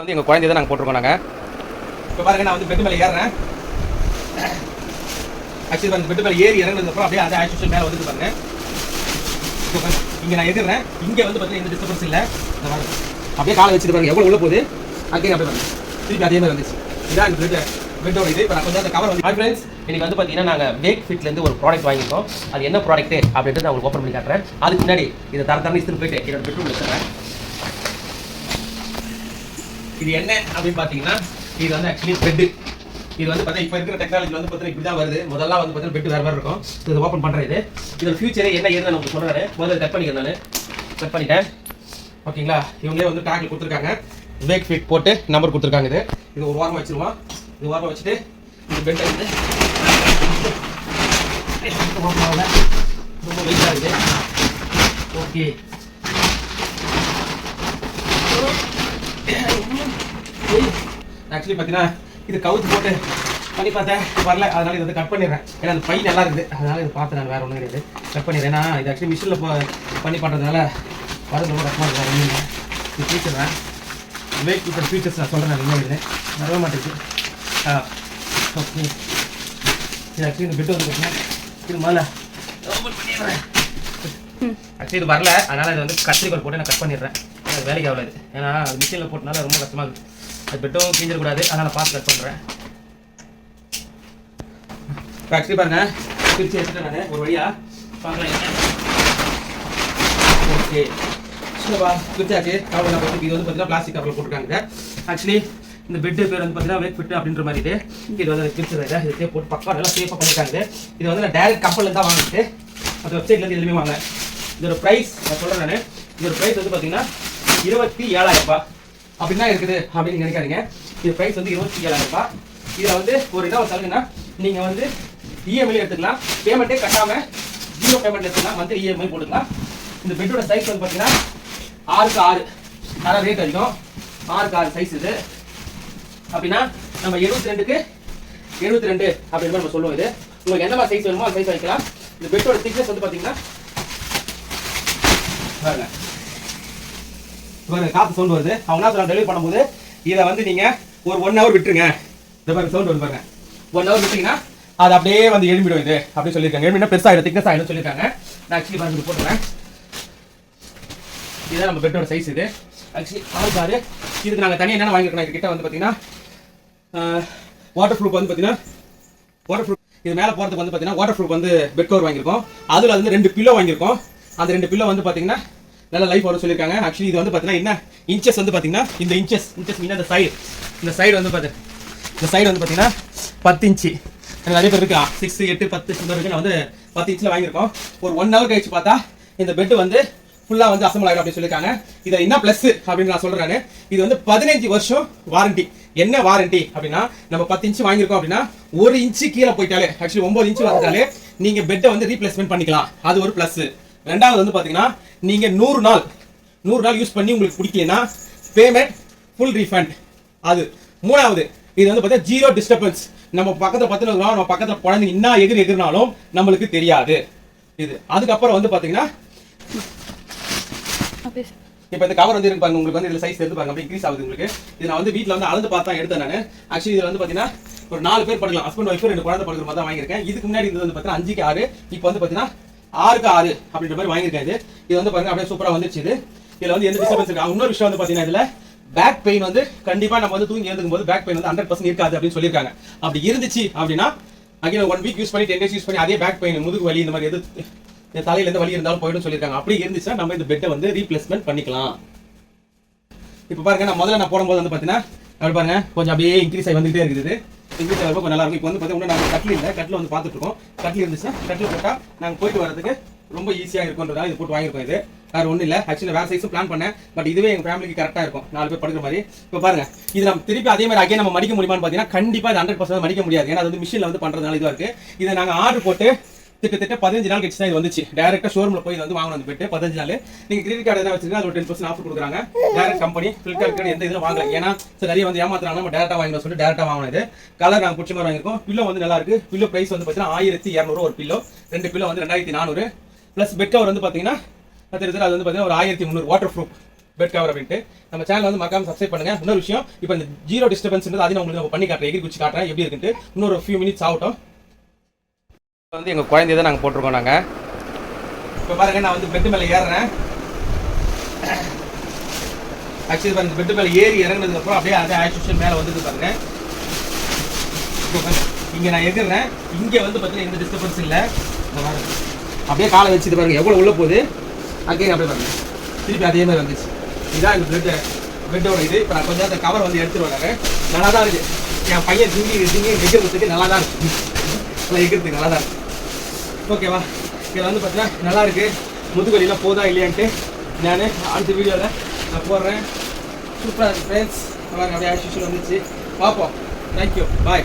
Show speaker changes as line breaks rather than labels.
வந்து எங்கள் குழந்தைய தான் நாங்கள் போட்டிருக்கோம் நாங்கள் இப்போ பாருங்க நான் வந்து பெட்டு மேலே ஏறுறேன். ஆக்சுவலி அந்த பெட் மேலே ஏறி இறங்குனதுக்கப்புறம் அப்படியே அந்த ஆக்சுவல் மேலே வந்து பாருங்க. இங்கே நான் எதிர்றேன் இங்கே வந்து பார்த்தீங்கன்னா எந்த டிஸ்டர்பன்ஸ் இல்லை. இந்த அப்படியே காலை வச்சுட்டு பாருங்க எவ்வளோ உள்ள போகுது? அங்கே அப்படியே பாருங்க. திருப்பி அதே மாதிரி வந்துச்சு. இதான் இந்த பெட் பெட்டோட இது. இப்போ நான் கொஞ்சம் அந்த கவர் வந்து ஃப்ரெண்ட்ஸ் இன்னைக்கு வந்து பார்த்தீங்கன்னா நாங்கள் வேக் ஃபிட்லேருந்து ஒரு ப்ராடக்ட் வாங்கியிருக்கோம். அது என்ன ப்ராடக்ட்டு அப்படின்ட்டு நான் உங்களுக்கு ஓப்பன் பண்ணி காட்டுறேன். அதுக்கு முன்னாடி இதை தர தர இஸ்திரி போயிட்டு என்னோட பெட்ரூம் வச்சுறேன் இது என்ன அப்படின்னு பார்த்தீங்கன்னா இது வந்து ஆக்சுவலி பெட்டு இது வந்து பார்த்தா இப்போ இருக்கிற டெக்னாலஜி வந்து பார்த்தீங்கன்னா இப்படி தான் வருது. முதல்ல வந்து பார்த்தீங்கன்னா பெட் வேறு வேறு இருக்கும். இது ஓப்பன் பண்ணுறேன் இது இதோட ஃபியூச்சரே என்ன ஏதுன்னு நான் உங்களுக்கு சொல்கிறேன் முதல்ல கட் பண்ணிக்கிறேன் நான். கட் பண்ணிட்டேன். ஓகேங்களா இவங்களே வந்து டேக்கில் கொடுத்துருக்காங்க. வேக் ஃபிட் போட்டு நம்பர் கொடுத்துருக்காங்க இது. இது ஒரு வாரமாக வச்சிருவோம். இது வாரம் வச்சுட்டு இந்த பெட்டை வந்து ரொம்ப வெயிட்டாக இருக்குது ஓகே ஆக்சுவலி பார்த்தீங்கன்னா இது கவுத்து போட்டு பண்ணி பார்த்தேன். வரல. அதனால இதை வந்து கட் பண்ணிடுறேன். ஏன்னா அந்த பை நல்லா இருக்குது. அதனால இதை பார்த்து நான் வேறு ஒன்றும் கிடையாது. கட் பண்ணிடுறேன். ஏன்னா இது ஆக்சுவலி மிஷினில் பண்ணி பண்ணுறதுனால வரது ரொம்ப கஷ்டமாக இருக்கும் ஒன்றும் இது ஃபீச்சர் வெயிட் கீப்பர் ஃபீச்சர்ஸ் நான் சொல்கிறேன் நான் இன்னும் வரவே மாட்டேங்குது. ஆ ஓகே இது ஆக்சுவலி இந்த பெட் வந்து பார்த்தீங்கன்னா இது மேலே ஓப்பன் பண்ணிடுறேன். ஆக்சுவலி இது வரல. அதனால் இது வந்து கத்திரிக்கோல் போட்டு நான் கட் பண்ணிடுறேன். எனக்கு வேலைக்கு ஆகல இது. ஏன்னா மிஷினில் போட்டனால ரொம்ப கஷ்டமாக இருக்குது. அது பெட்டும் கிஞ்சிடக்கூடாது அதனால் பார்த்து கட் பண்ணுறேன் ஆக்சுவலி பாருங்கள் பிரித்து வச்சுட்டேன் நான். ஒரு வழியாக பார்க்கலாம் ஓகே சரிப்பா பிரிச்சாச்சு கவர் நான் இது வந்து பார்த்தீங்கன்னா பிளாஸ்டிக் கவரில் போட்டுருக்காங்க ஆக்சுவலி இந்த பெட்டு பேர் வந்து பார்த்தீங்கன்னா வேக் ஃபிட் அப்படின்ற மாதிரி இது. இது வந்து பிரிச்சது இதை. போட்டு பக்கம் நல்லா சேஃபாக பண்ணியிருக்காங்க இது. வந்து நான் டேரக்ட் கப்பலில் தான் வாங்கிட்டு அந்த வெப்சைட்லேருந்து எதுவுமே வாங்க இதோட ப்ரைஸ் நான் சொல்கிறேன் நான். இதோட ப்ரைஸ் வந்து பார்த்தீங்கன்னா இருபத்தி ஏழாயிரம் ரூபாய். அப்படின்னா இருக்குது அப்படின்னு நினைக்காதீங்க. இது ப்ரைஸ் வந்து இருபத்தி ஏழாயிரம் ரூபாய். இதில் வந்து ஒரு இதாக சொல்லுங்கன்னா நீங்கள் வந்து இஎம்ஐ எடுத்துக்கலாம். பேமெண்ட்டே கட்டாமல் ஜீரோ பேமெண்ட் எடுத்துக்கலாம். வந்து இஎம்ஐ போட்டுக்கலாம். இந்த பெட்டோட சைஸ் வந்து பார்த்தீங்கன்னா ஆறுக்கு ஆறு. அதான் ரேட் அதிகம். ஆறுக்கு ஆறு சைஸ் இது. அப்படின்னா நம்ம எழுபத்தி ரெண்டுக்கு எழுபத்தி ரெண்டு அப்படின்னு நம்ம சொல்லுவோம் இது. உங்களுக்கு எந்த மாதிரி சைஸ் வேணுமோ அந்த சைஸ் வைக்கலாம் இந்த பெட்டோட திக்னஸ் வந்து பார்த்தீங்கன்னா பாருங்க. பாருங்க காத்து சவுண்ட் வருது. அவங்க என்ன சொல்ல டெலிவரி பண்ணும்போது இதை வந்து நீங்க ஒரு ஒன் ஹவர் விட்டுருங்க. இந்த பாருங்க சவுண்ட் வருது பாருங்க. ஒன் ஹவர் விட்டீங்கன்னா அது அப்படியே வந்து எழும்பிடும் இது அப்படி சொல்லியிருக்காங்க. எழுமினா பெருசாகிடும் திக்னஸ் ஆகிடும் சொல்லியிருக்காங்க. நான் ஆக்சுவலி பாருங்க இது போட்டுறேன். இதுதான் நம்ம பெட்டோட சைஸ் இது. ஆக்சுவலி ஆறு பாரு. இதுக்கு நாங்கள் தனியாக என்னென்ன வாங்கியிருக்கோம் இது கிட்ட வந்து பார்த்தீங்கன்னா வாட்டர் ப்ரூஃப் வந்து பார்த்தீங்கன்னா வாட்டர் ப்ரூஃப் இது மேலே போகிறதுக்கு வந்து பார்த்தீங்கன்னா வாட்டர் ப்ரூஃப் வந்து பெட் கவர் வாங்கியிருக்கோம். அதில் வந்து ரெண்டு பில்லோ வாங்கியிருக்கோம். அந்த ரெண்டு பில்லோ வந்து பார்த்தீங்கன்னா நல்ல லைஃப் வரும் சொல்லியிருக்காங்க ஆக்சுவலி இது வந்து பார்த்தீங்கன்னா என்ன? இன்ச்சஸ் வந்து பார்த்தீங்கன்னா இந்த இன்ச்சஸ் இன்ச்சஸ் மீன் அந்த சைடு இந்த சைடு வந்து பார்த்து இந்த சைடு வந்து பார்த்தீங்கன்னா பத்து இன்ச்சு எனக்கு நிறைய பேர் இருக்கா? சிக்ஸ் எட்டு பத்து இந்த இருக்கு. நான் வந்து பத்து இன்ச்சில் வாங்கியிருக்கோம். ஒரு ஒன் ஹவர் கழிச்சு பார்த்தா இந்த பெட் வந்து ஃபுல்லாக வந்து அசம்பிள் ஆகிடும் அப்படின்னு சொல்லியிருக்காங்க இதை என்ன ப்ளஸ் அப்படின்னு நான் சொல்கிறேன் இது வந்து பதினஞ்சு வருஷம் வாரண்டி என்ன வாரண்டி அப்படின்னா நம்ம பத்து இன்ச்சு வாங்கியிருக்கோம் அப்படின்னா ஒரு இன்ச்சு கீழே போயிட்டாலே ஆக்சுவலி ஒம்பது இன்ச்சு வந்துட்டாலே நீங்கள் பெட்டை வந்து ரீப்ளேஸ்மெண்ட் பண்ணிக்கலாம். அது ஒரு ப்ளஸ் ரெண்டாவது வந்து பார்த்தீங்கன்னா நீங்கள் நூறு நாள் நூறு நாள் யூஸ் பண்ணி உங்களுக்கு பிடிக்கலனா பேமெண்ட் ஃபுல் ரீஃபண்ட் அது. மூணாவது இது வந்து பார்த்தா ஜீரோ டிஸ்டர்பன்ஸ் நம்ம பக்கத்தில் பத்து நம்ம பக்கத்தில் குழந்தைங்க என்ன எகிரி எகிரினாலும் நம்மளுக்கு தெரியாது. இது. அதுக்கப்புறம் வந்து பார்த்தீங்கன்னா இப்போ இந்த கவர் வந்து இருக்கு பாருங்க உங்களுக்கு வந்து இதுல சைஸ் எடுத்து பாருங்க இன்க்ரீஸ் ஆகுது உங்களுக்கு. இது நான் வந்து வீட்ல வந்து அளந்து பார்த்தா எடுத்தேன் நான். ஆக்சுவலி இதுல வந்து பாத்தீங்கன்னா ஒரு நாலு பேர் படுக்கலாம். ஹஸ்பண்ட் ஒய்ஃப் ரெண்டு குழந்தை படுக்கிற மாதிரி தான் வாங்கியிருக்கேன். இதுக்கு முன்னாடி இது வந்து பாத்தீங்கன்னா அஞ்சுக்கு ஆறு. இப்போ வந்து பாத்தீங்கன்னா ஆறுக்கு ஆறு அப்படின்ற மாதிரி வாங்கியிருக்கேன் இது. இது வந்து பாருங்க அப்படியே சூப்பரா வந்துச்சு இது. இதுல வந்து எந்த டிஸ்டர்பன்ஸ் இருக்கா? இன்னொரு விஷயம் வந்து பாத்தீங்கன்னா இதுல பேக் பெயின் வந்து கண்டிப்பா நம்ம வந்து தூங்கி எழுதும் போது பேக் பெயின் வந்து ஹண்ட்ரட் பர்சன்ட் இருக்காது அப்படின்னு சொல்லியிருக்காங்க. அப்படி இருந்துச்சு அப்படின்னா அங்கே ஒன் வீக் யூஸ் பண்ணி டென் டேஸ் யூஸ் பண்ணி அதே பேக் பெயின் முதுகு வலி இந்த மாதிரி எது இந்த தலையில வலி இருந்தாலும் போயிடும் சொல்லியிருக்காங்க. அப்படி இருந்துச்சுன்னா நம்ம இந்த பெட்டை வந்து ரீப்ளேஸ்மெண்ட் பண்ணிக்கலாம். இப்போ பாருங்க நான் முதல்ல நான் போடும்போது வந்து பார்த்தீங்கன்னா அப்படி பாருங்க கொஞ்சம் அப்படியே இன்க்ரீஸ் ஆகி வந்துகிட்டே இருக்குது எங்கள் வீட்டில் கொஞ்சம் நல்லா இருக்கும். இப்போ வந்து பார்த்தீங்கன்னா நாங்கள் கட்டில் இல்லை. கட்டில் வந்து பார்த்துட்டு இருக்கோம். கட்டில் இருந்துச்சுன்னா கட்டில் போட்டால் நாங்கள் போயிட்டு வரதுக்கு ரொம்ப ஈஸியாக இருக்கும்ன்றதால இது போட்டு வாங்கியிருக்கோம் இது. வேறு ஒன்றும் இல்லை. ஆக்சுவலி வேறு சைஸும் பிளான் பண்ணேன். பட் இதுவே எங்கள் ஃபேமிலிக்கு கரெக்டாக இருக்கும். நாலு பேர் படுக்கிற மாதிரி. இப்போ பாருங்க. இது நம்ம திருப்பி அதே மாதிரி அகைன் நம்ம மடிக்க முடியுமான்னு பார்த்தீங்கன்னா கண்டிப்பாக இது ஹண்ட்ரட் பர்சன்ட் மடிக்க முடியாது. ஏன்னா அது வந்து மிஷினில் வந்து பண்ணுறதுனால இதுவாக இருக்குது இதை நாங்கள் ஆர்டர் போட்டு கிட்டத்தட்ட பதினஞ்சு நாள் கழிச்சு தான் இது வந்துச்சு. டேரக்டா ஷோரூம்ல போய் வந்து வாங்கணும் வந்து பதினஞ்சு நாள். நீங்க கிரெடிட் கார்டு எதாவது வச்சிருக்கா அது ஒரு டென் பர்சன்ட் ஆஃபர் கொடுக்குறாங்க. டேரக்ட் கம்பெனி ஃபிளிப்கார்ட் எந்த இதுல வாங்கல. ஏன்னா சரி நிறைய வந்து ஏமாத்துறாங்க. நம்ம டேரக்டா வாங்கணும் சொல்லி டேரக்டா வாங்கினது கலர் நாங்கள் பிடிச்ச மாதிரி வாங்கியிருக்கோம். பில்லோ வந்து நல்லா இருக்கு. பில்லோ பிரைஸ் வந்து பார்த்தீங்கன்னா ஆயிரத்தி இரநூறு ஒரு பில்லோ ரெண்டு பில்லோ வந்து ரெண்டாயிரத்தி நானூறு. ப்ளஸ் பெட் கவர் வந்து பார்த்தீங்கன்னா தெரிஞ்சது அது வந்து பார்த்தீங்கன்னா ஒரு ஆயிரத்தி முந்நூறு வாட்டர் ப்ரூஃப் பெட் கவர் அப்படின்ட்டு. நம்ம சேனல் வந்து மக்காம சப்ஸ்கிரைப் பண்ணுங்க. இன்னொரு விஷயம் இப்போ இந்த ஜீரோ டிஸ்டர்பன்ஸ்ன்றது அதையும் உங்களுக்கு பண்ணி காட்டுறேன். எகிரி குச்சி காட்டுறேன். எப்படி இருக்குன்ட்டு. இன்னொரு ஃபியூ மினிட்ஸ் ஆகட்டும். வந்து எங்கள் குழந்தைய தான் நாங்கள் போட்டிருக்கோம் நாங்கள் இப்போ பாருங்கள் நான் வந்து பெட்டு மேலே ஏறுறேன். ஆக்சுவலி பாருங்க பெட் மேலே ஏறி இறங்கினதுக்கப்புறம் அப்படியே அதே ஆக்சுவல் மேலே வந்துட்டு பாருங்க. இப்போ நான் எகிறேன் இங்கே வந்து பார்த்தீங்கன்னா எந்த டிஸ்டர்பன்ஸ் இல்லை. இந்த மாதிரி அப்படியே காலை வச்சுட்டு பாருங்கள் பாருங்க உள்ளே போகுது? அங்கேயும் அப்படியே பாருங்க. திருப்பி அதே மாதிரி வந்துச்சு. இதான் இந்த பிளட் பெட்டோட இது. இப்போ நான் கொஞ்சம் அந்த கவர் வந்து எடுத்துருவாங்க நல்லா தான் இருக்குது என் பையன் திங்கி திங்கி எகிறதுக்கு நல்லா தான் இருக்குது நல்லா எகிறதுக்கு நல்லா தான் இருக்குது ஓகேவா? இதில் வந்து பார்த்தீங்கன்னா நல்லாயிருக்கு முதுகலிலாம் போதா இல்லையான்ட்டு நான் அடுத்த வீடியோவில் நான் போடுறேன். சூப்பராக இருக்குது ஃப்ரெண்ட்ஸ் நல்லா நிறையா ஆஸ் வந்துச்சு பார்ப்போம் தேங்க்யூ பாய்